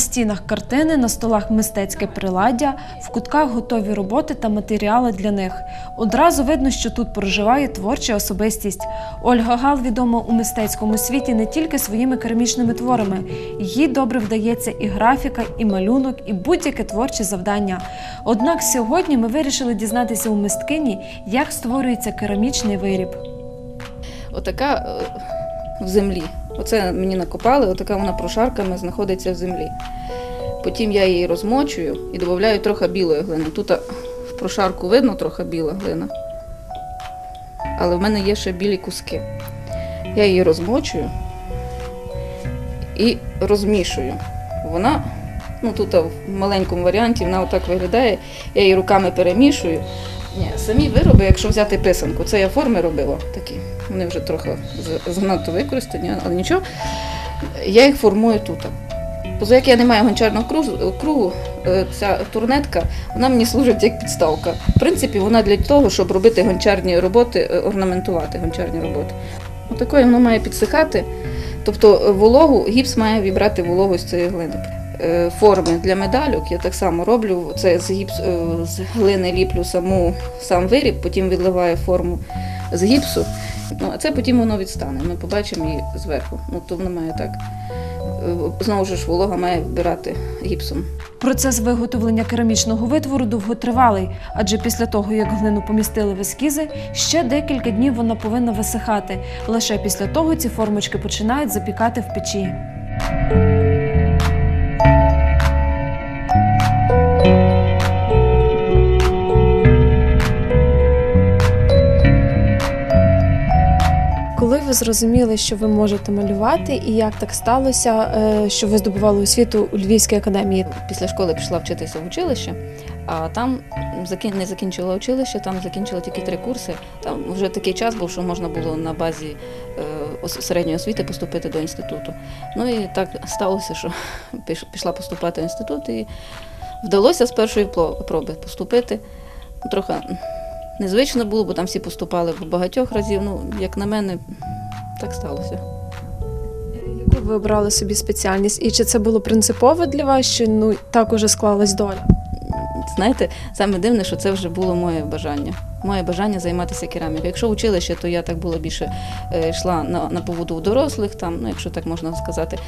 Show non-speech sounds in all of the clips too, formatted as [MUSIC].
На стінах картини, на столах мистецьке приладдя, в кутках готові роботи та матеріали для них. Одразу видно, що тут проживає творча особистість. Ольга Гал відома у мистецькому світі не тільки своїми керамічними творами. Їй добре вдається і графіка, і малюнок, і будь-яке творче завдання. Однак сьогодні ми вирішили дізнатися у мисткині, як створюється керамічний виріб. Отака е, в землі. Оце мені накопали, отака вона прошарками знаходиться в землі. Потім я її розмочую і додаю трохи білої глини. Тут в прошарку видно трохи біла глина. Але в мене є ще білі куски. Я її розмочую і розмішую. Вона, ну тут в маленькому варіанті, вона отак виглядає. Я її руками перемішую. Ні, самі вироби, якщо взяти писанку, це я форми робила такі. Вони вже трохи занадто використані, але нічого. Я їх формую тут. Поза як я не маю гончарного кругу, е, ця турнетка, вона мені служить як підставка. В принципі, вона для того, щоб робити гончарні роботи, е, орнаментувати гончарні роботи. Отакою воно має підсихати. Тобто е, вологу, гіпс має вібрати вологу з цієї глини. Форми для медальок я так само роблю. Це з гіпс з глини ліплю саму сам виріб, потім відливаю форму з гіпсу. Ну, а це потім воно відстане. Ми побачимо її зверху. Ну, то воно має так. е, Знову ж волога має вбирати гіпсом. Процес виготовлення керамічного витвору довготривалий, адже після того, як глину помістили в ескізи, ще декілька днів вона повинна висихати. Лише після того ці формочки починають запікати в печі. Ви зрозуміли, що ви можете малювати, і як так сталося, е, що ви здобували освіту у Львівській академії? Після школи пішла вчитися в училище, а там не закінчила училище, там закінчила тільки три курси. Там вже такий час був, що можна було на базі е, середньої освіти поступити до інституту. Ну і так сталося, що [LAUGHS] піш- пішла поступати в інститут і вдалося з першої проби поступити. Трохи незвично було, бо там всі поступали багатьох разів. Ну, як на мене, так сталося. Яку ви обрали собі спеціальність? І чи це було принципово для вас, що ну так уже склалась доля? Знаєте, саме дивне, що це вже було моє бажання. Моє бажання займатися керамікою. Якщо в училище, то я так було більше е, йшла на, на поводу у дорослих, там, ну, якщо так можна сказати,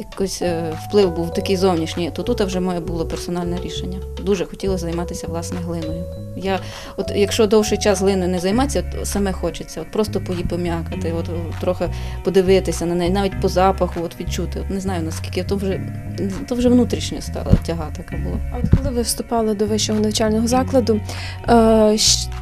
якось е, вплив був такий зовнішній, то тут вже моє було персональне рішення. Дуже хотіла займатися власне глиною. Я, от, якщо довший час глиною не займатися, то саме хочеться, от просто її пом'якати, от, от, трохи подивитися на неї, навіть по запаху, от відчути. От, не знаю наскільки, то вже, то вже внутрішня стала тяга така була. А от коли ви вступали до вищого навчального закладу, е,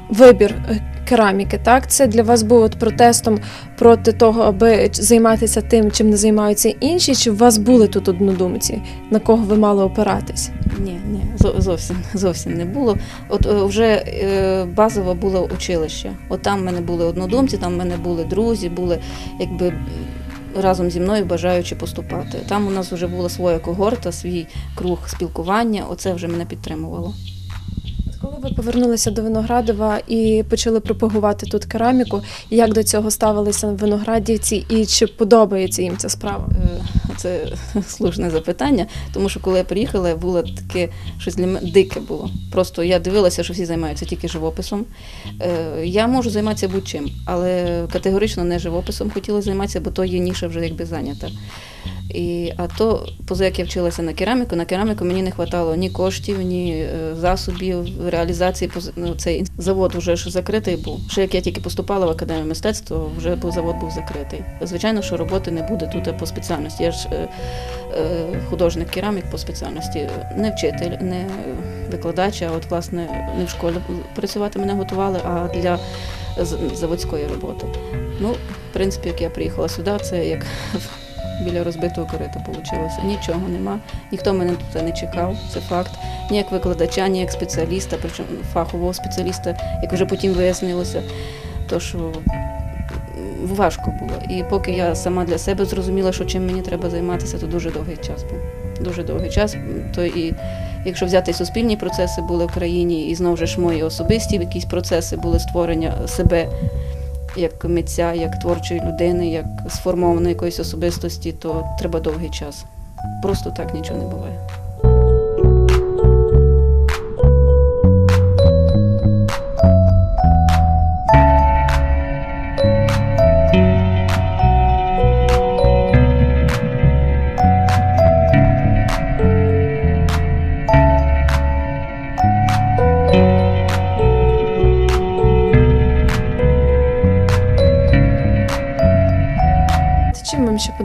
вибір е, кераміки, так це для вас був от протестом проти того, аби займатися тим, чим не займаються інші, чи у вас були тут однодумці, на кого ви мали опиратись? Ні, ні, зовсім [LAUGHS] зовсім не було. От е, вже е, базове було училище. От там в мене були однодумці, там в мене були друзі, були якби разом зі мною бажаючи поступати. Там у нас вже була своя когорта, свій круг спілкування. Оце вже мене підтримувало. Ви повернулися до Виноградова і почали пропагувати тут кераміку, як до цього ставилися виноградівці, і чи подобається їм ця справа? Е, Це слушне запитання, тому що коли я приїхала, було таке щось для мене дике було. Просто я дивилася, що всі займаються тільки живописом. Е, Я можу займатися будь-чим, але категорично не живописом хотіла займатися, бо то є ніша вже якби зайнята. І, а то, поза як я вчилася на кераміку, на кераміку мені не вистачало ні коштів, ні е, засобів реалізації. Ну, цей завод вже ж закритий був. Ще як я тільки поступала в академію мистецтва, вже був завод був закритий. Звичайно, що роботи не буде тут по спеціальності. Я ж е, е, художник керамік по спеціальності, не вчитель, не викладач, а от власне не в школі працювати мене готували, а для заводської роботи. Ну, в принципі, як я приїхала сюди, це як біля розбитого корита вийшло. Нічого нема, ніхто мене тут не чекав, це факт. Ні як викладача, ні як спеціаліста, причому фахового спеціаліста, як вже потім вияснилося, то що важко було. І поки я сама для себе зрозуміла, що чим мені треба займатися, то дуже довгий час був. Дуже довгий час. То і якщо взяти суспільні процеси були в країні, і знову ж мої особисті якісь процеси були створення себе як митця, як творчої людини, як сформованої якоїсь особистості, то треба довгий час. Просто так нічого не буває.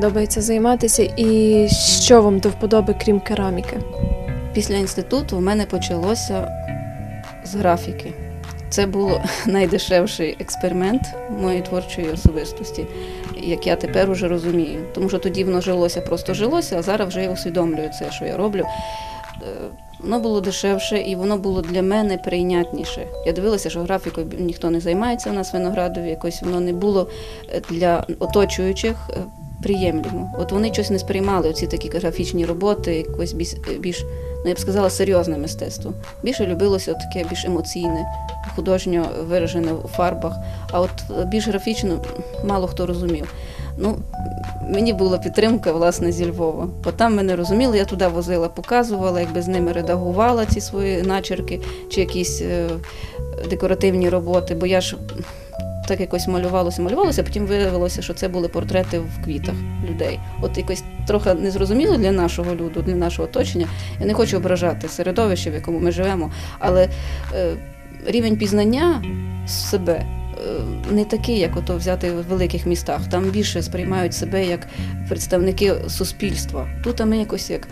Подобається займатися і що вам до вподоби, крім кераміки? Після інституту в мене почалося з графіки. Це був [LAUGHS] найдешевший експеримент моєї творчої особистості, як я тепер уже розумію. Тому що тоді воно жилося, просто жилося, а зараз вже я усвідомлюю це, що я роблю. Е, Воно було дешевше і воно було для мене прийнятніше. Я дивилася, що графікою ніхто не займається у нас в Виноградові, якось воно не було для оточуючих е, приємлемо. От вони щось не сприймали, оці такі графічні роботи, якось більш, більш ну я б сказала, серйозне мистецтво. Більше любилося таке більш емоційне, художньо виражене у фарбах. А от е, більш графічно мало хто розумів. Ну, мені була підтримка власне зі Львова. Бо там мене розуміли, я туди возила, показувала, якби з ними редагувала ці свої начерки чи якісь е, декоративні роботи, бо я ж так якось малювалося, малювалося, потім виявилося, що це були портрети в квітах людей. От якось трохи незрозуміло для нашого люду, для нашого оточення. Я не хочу ображати середовище, в якому ми живемо, але е, рівень пізнання себе. е, Не такий, як ото взяти в великих містах. Там більше сприймають себе як представники суспільства. Тут а ми якось як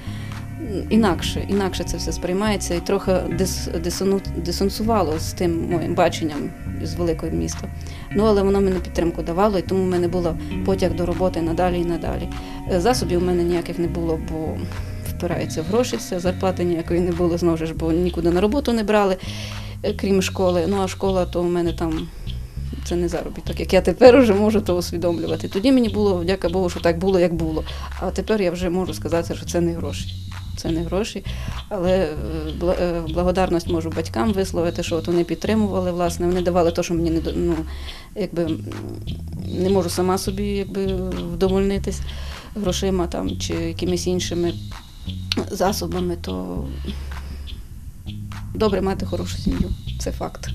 інакше, інакше це все сприймається і трохи дис, дисону, дисонсувало з тим моїм баченням з великого міста. Ну, але воно мене підтримку давало, і тому в мене було потяг до роботи надалі і надалі. Е, Засобів у мене ніяких не було, бо впирається в гроші все, зарплати ніякої не було, знову ж, бо нікуди на роботу не брали, е, крім школи. Ну а школа, то в мене там це не заробіток. Як я тепер вже можу то усвідомлювати. Тоді мені було, вдяка Богу, що так було, як було. А тепер я вже можу сказати, що це не гроші. Це не гроші, але е, е, благодарність можу батькам висловити, що от вони підтримували, власне, вони давали те, що мені не ну, якби не можу сама собі якби вдовольнитись грошима там чи якимись іншими засобами, то добре мати хорошу сім'ю. Це факт.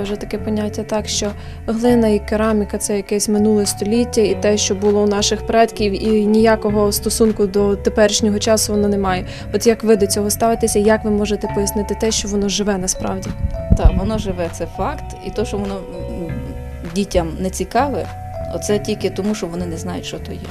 Вже таке поняття, так що глина і кераміка це якесь минуле століття, і те, що було у наших предків, і ніякого стосунку до теперішнього часу воно не має. От як ви до цього ставитеся, як ви можете пояснити те, що воно живе насправді? Так, воно живе, це факт. І то, що воно дітям не цікаве, оце тільки тому, що вони не знають, що то є.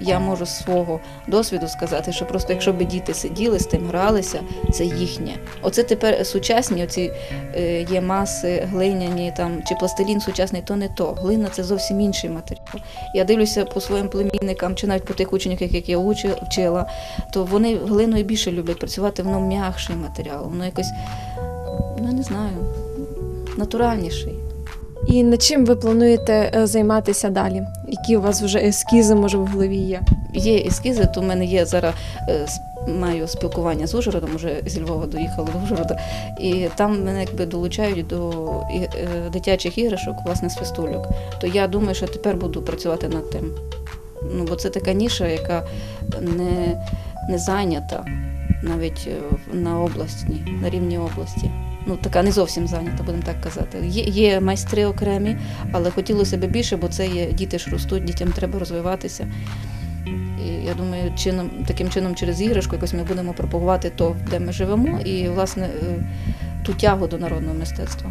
Я можу з свого досвіду сказати, що просто якщо б діти сиділи з тим, гралися, це їхнє. Оце тепер сучасні, оці е, є маси глиняні там чи пластилін сучасний, то не то. Глина це зовсім інший матеріал. Я дивлюся по своїм племінникам, чи навіть по тих учнях, яких я вчила, то вони глиною більше люблять працювати, воно м'якший матеріал, воно якось, ну я не знаю, натуральніший. І над чим ви плануєте е, займатися далі? Які у вас вже ескізи, може, в голові є? Є ескізи, то в мене є зараз е, маю спілкування з Ужгородом, вже зі Львова доїхала до Ужгорода, і там мене якби долучають до е, дитячих іграшок, власне, з свистульок. То я думаю, що тепер буду працювати над тим. Ну, бо це така ніша, яка не, не зайнята навіть на обласній, на рівні області. Ну, така не зовсім зайнята, будемо так казати. Є, є майстри окремі, але хотілося б більше, бо це є діти ж ростуть, дітям треба розвиватися. І я думаю, чином, таким чином через іграшку якось ми будемо пропагувати то, де ми живемо, і власне е, ту тягу до народного мистецтва.